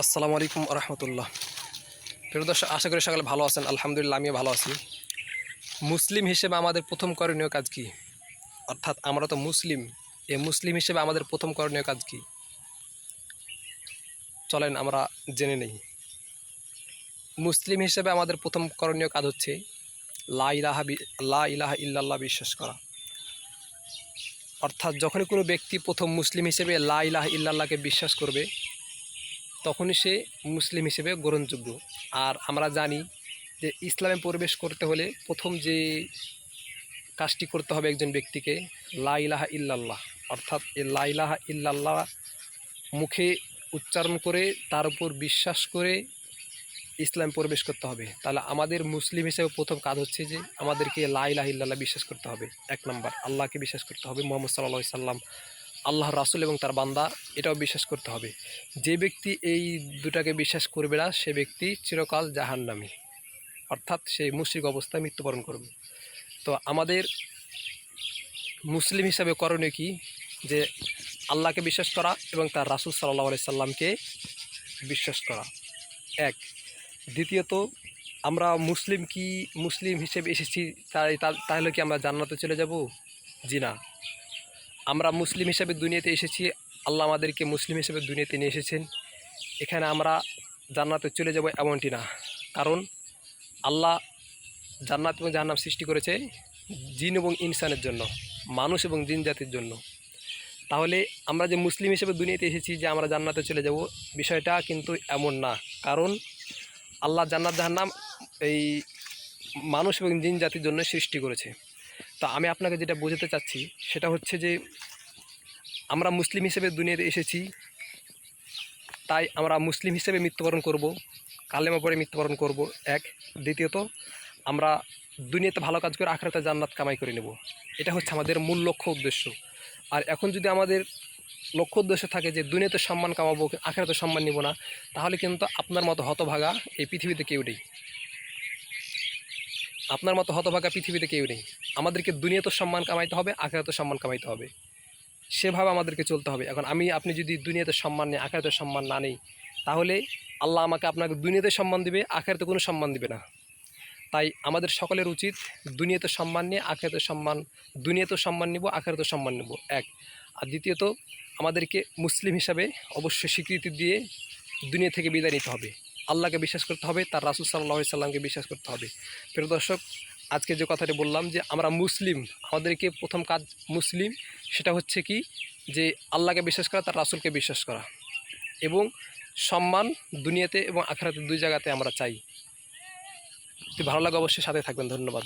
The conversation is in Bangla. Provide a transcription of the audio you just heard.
আসসালামু আলাইকুম রহমতুল্লাহ প্রিয় দর্শক, আশা করি সকালে ভালো আছেন। আলহামদুলিল্লাহ, আমিও ভালো আছি। মুসলিম হিসেবে আমাদের প্রথম করণীয় কাজ কি? অর্থাৎ আমরা তো মুসলিম, এই মুসলিম হিসেবে আমাদের প্রথম করণীয় কাজ কি? চলেন, আমরা জেনে নেই। মুসলিম হিসেবে আমাদের প্রথম করণীয় কাজ হচ্ছে লা ইলাহা লা ইলাহা ইল্লাল্লাহ বিশ্বাস করা। অর্থাৎ যখনই কোনো ব্যক্তি প্রথম মুসলিম হিসেবে লা ইলাহা ইল্লাল্লাহকে বিশ্বাস করবে তখনই সে মুসলিম হিসেবে গ্রহণযোগ্য। আর আমরা জানি যে ইসলামে প্রবেশ করতে হলে প্রথম যে কাজটি করতে হবে একজন ব্যক্তিকে, লা ইলাহা ইল্লাল্লাহ। অর্থাৎ এই লাইলাহা ইল্লাল্লাহ মুখে উচ্চারণ করে, তার উপর বিশ্বাস করে ইসলাম প্রবেশ করতে হবে। তাহলে আমাদের মুসলিম হিসেবে প্রথম কাজ হচ্ছে যে আমাদেরকে লা ইলাহা ইল্লাল্লাহ বিশ্বাস করতে হবে। এক নম্বর, আল্লাহকে বিশ্বাস করতে হবে। মোহাম্মদ সাল্লাহ সাল্লাম আল্লাহ রাসুল এবং তার বান্দা এটাও বিশ্বাস করতে হবে। যে ব্যক্তি এই দুটাকে বিশ্বাস করবে না, সে ব্যক্তি চিরকাল জাহান্নামী। অর্থাৎ সে মুশ্রিক অবস্থায় মৃত্যুবরণ করবে। তো আমাদের মুসলিম হিসাবে করণীয় কি? যে আল্লাহকে বিশ্বাস করা এবং তার রাসুল সাল্লাহ আলি সাল্লামকে বিশ্বাস করা। এক। দ্বিতীয়ত, আমরা মুসলিম কি মুসলিম হিসেবে এসেছি, তাই তাহলে কি আমরা জান্নাতে চলে যাব? জি না। আমরা মুসলিম হিসেবে দুনিয়াতে এসেছি, আল্লাহ আমাদেরকে মুসলিম হিসেবে দুনিয়াতে নিয়ে এসেছেন। এখানে আমরা জান্নাতে চলে যাব এমনটি না। কারণ আল্লাহ জান্নাত এবং জাহান্নাম সৃষ্টি করেছে জিন এবং ইনসানের জন্য, মানুষ এবং জিন জাতির জন্য। তাহলে আমরা যে মুসলিম হিসেবে দুনিয়াতে এসেছি যে আমরা জান্নাতে চলে যাব, বিষয়টা কিন্তু এমন না। কারণ আল্লাহ জান্নাত জাহান্নাম এই মানুষ এবং জিন জাতির জন্য সৃষ্টি করেছে। তো আমি আপনাকে যেটা বোঝাতে চাচ্ছি, সেটা হচ্ছে যে আমরা মুসলিম হিসেবে দুনিয়াতে এসেছি, তাই আমরা মুসলিম হিসেবে মৃত্যুবরণ করব, কালেমা পরে মৃত্যুবরণ করব, এক। দ্বিতীয়ত, আমরা দুনিয়াতে ভালো কাজ করে আখড়াতে জান্নাত কামাই করে নেব। এটা হচ্ছে আমাদের মূল লক্ষ্য উদ্দেশ্য। আর এখন যদি আমাদের লক্ষ্য উদ্দেশ্য থাকে যে দুনিয়াতে সম্মান কামাবো, আখেরাতে সম্মান নিব না, তাহলে কিন্তু আপনার মতো হতভাগা এই পৃথিবীতে কেউ নেই। আপনার মতো হতভাগা পৃথিবীতে কেউ নেই। আমাদেরকে দুনিয়াতে সম্মান কামাইতে হবে, আখেরাতে সম্মান কামাইতে হবে। সেভাবে আমাদেরকে চলতে হবে। এখন আমি, আপনি যদি দুনিয়াতে সম্মান নেই, আখেরাতে সম্মান না নেই, তাহলে আল্লাহ আমাকে আপনাকে দুনিয়াতে সম্মান দিবে, আখেরাতে কোনো সম্মান দিবে না। তাই আমাদের সকলের উচিত দুনিয়াতে সম্মান নিয়ে, আখেরাতে সম্মান, দুনিয়াতেও সম্মান নিব আখেরাতে সম্মান নেব। এক। আর দ্বিতীয়ত, আমাদেরকে মুসলিম হিসাবে অবশ্যই স্বীকৃতি দিয়ে দুনিয়া থেকে বিদায় নিতে হবে। আল্লাহকে বিশ্বাস করতে হবে, তার রাসুল সাল্লাহ সাল্লামকে বিশ্বাস করতে হবে। প্রিয় দর্শক, আজকে যে কথাটি বললাম যে আমরা মুসলিম, আমাদেরকে প্রথম কাজ মুসলিম, সেটা হচ্ছে কি যে আল্লাহকে বিশ্বাস করা, তার রাসুলকে বিশ্বাস করা এবং সম্মান দুনিয়াতে এবং আখেরাতে দুই জায়গাতে আমরা চাই। ভালো লাগে অবশ্যই সাথে থাকবেন, ধন্যবাদ।